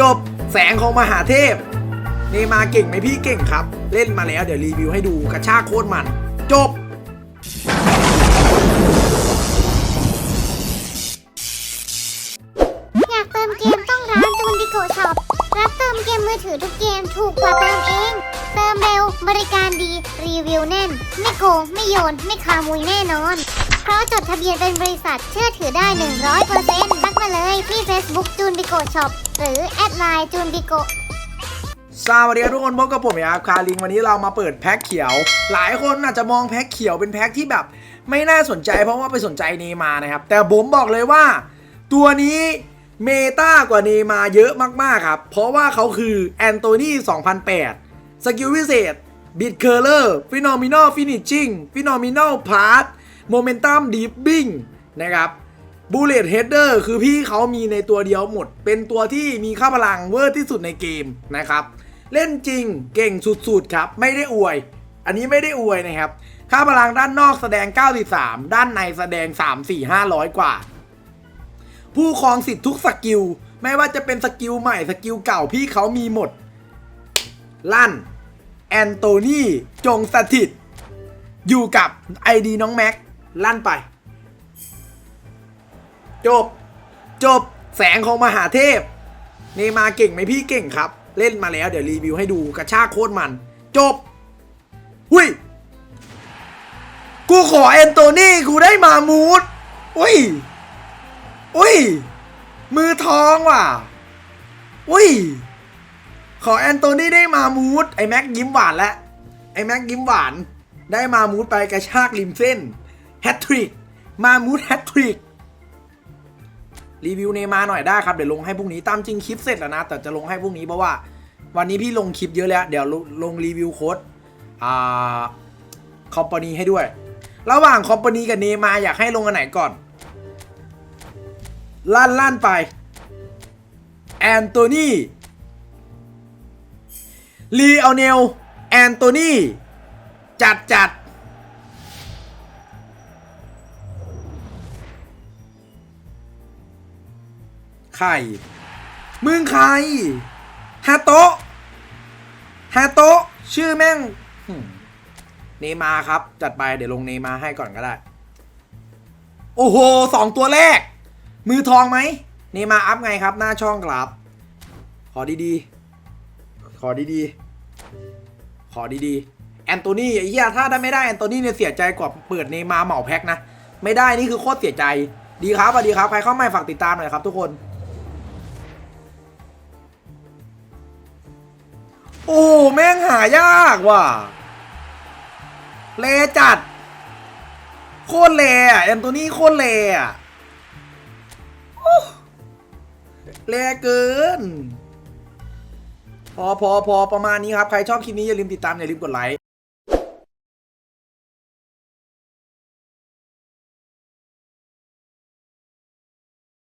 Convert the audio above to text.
จบแสงของมหาเทพ เนมาเก่งไหมพี่เก่งครับ เล่นมาแล้วเดี๋ยวรีวิวให้ดูกระชากโคตรมัน จบอยากเติมเกมต้องร้านจูนดิโกช็อปรับเติมเกมมือถือทุกเกมถูกกว่าเติมเอง เติมเร็วบริการดีรีวิวแน่น ไม่โกงไม่โยน ไม่คามุยแน่นอน เพราะจดทะเบียนเป็นบริษัทเชื่อถือได้ 100%ทัก มาเลยที่ Facebook จูนดิโกช็อปหรือแอดไลน์จูนดิโกสวัสดีครับทุกคนพบกับผมครับคาริงวันนี้เรามาเปิดแพ็คเขียว หลายคนอาจจะมองแพ็คเขียวเป็นแพ็คที่แบบ ไม่น่าสนใจเพราะว่าไปสนใจเนมานะครับ แต่ผมบอกเลยว่า ตัวนี้เมตากว่าเนมาเยอะมากๆครับ เพราะว่าเขาคือแอนโทนี2008 สกิลพิเศษบิดเคอร์เลอร์ฟิโนมินอลฟินิชชิ่งฟิโนมินอลพาร์ทโมเมนตัมดีฟบิ้งนะครับ บูเลตเฮดเดอร์คือพี่เขามีในตัวเดียวหมด เป็นตัวที่มีค่าพลังเวอร์ที่สุดในเกมนะครับ เล่นจริงเก่งสุดๆครับ ไม่ได้อวย อันนี้ไม่ได้อวยนะครับ ค่าพลังด้านนอกแสดง 93 ด้านในแสดง 3 4 500 กว่า ผู้ครองสิทธิ์ทุกสกิล ไม่ว่าจะเป็นสกิลใหม่สกิลเก่าพี่เขามีหมด ลั่น แอนโทนีจงสถิต อยู่กับไอดีน้องแม็กลั่นไป จบ จบแสงของมหาเทพ เนมาเก่งไหมพี่เก่งครับ เล่นมาแล้วเดี๋ยวรีวิวให้ดูกระชากโคตรมัน จบ หุยกูขอแอนโทนี่กูได้มามูดอุ้ย อุ้ย มือทองว่ะ อุ้ย ขอแอนโทนี่ได้มามูดไอแม็กยิ้มหวานแล้วไอแม็กยิ้มหวาน ได้มามูดไปกระชากริมเส้นแฮตทริก มามูดแฮตทริก รีวิวเนมาหน่อยได้ครับเดี๋ยวลงให้พรุ่งนี้ตามจริงคลิปเสร็จแล้วนะ แต่จะลงให้พรุ่งนี้เพราะว่า วันนี้พี่ลงคลิปเยอะแล้ว เดี๋ยวลงลงรีวิวโค้ดอ่าคอมพานีให้ด้วย ระหว่างคอมพานีกับเนมาอยากให้ลงอันไหนก่อน ลั่นลั่นไปแอนโทนีลีเอาเนลแอนโทนีจัดจัด ใคร มึงใครฮาโตะฮาโตะชื่อแม่งหืมเนมาครับ จัดไปเดี๋ยวลงเนมาให้ก่อนก็ได้ โอ้โหสองตัวแรก มือทองไหมเนมาอัพไงครับ หน้าช่องครับ ขอดีๆ ขอดีๆ ขอดีๆ แอนโทนีไอ้เหี้ยถ้าได้ไม่ได้แอนโทนีเนี่ยเสียใจกว่าเปิดเนมาเหมาแพ็คนะ ไม่ได้นี่คือโคตรเสียใจ ดีครับสวัสดีครับ ใครเข้ามาฝากติดตามหน่อยครับทุกคน โอ้แม่งหายากว่ะเลจัด โคตรเลอะแอนโทนี่โคตรเลอะโอ้เลเกิน พอพอพอประมาณนี้ครับ ใครชอบคลิปนี้อย่าลืมติดตามอย่าลืมกดไลค์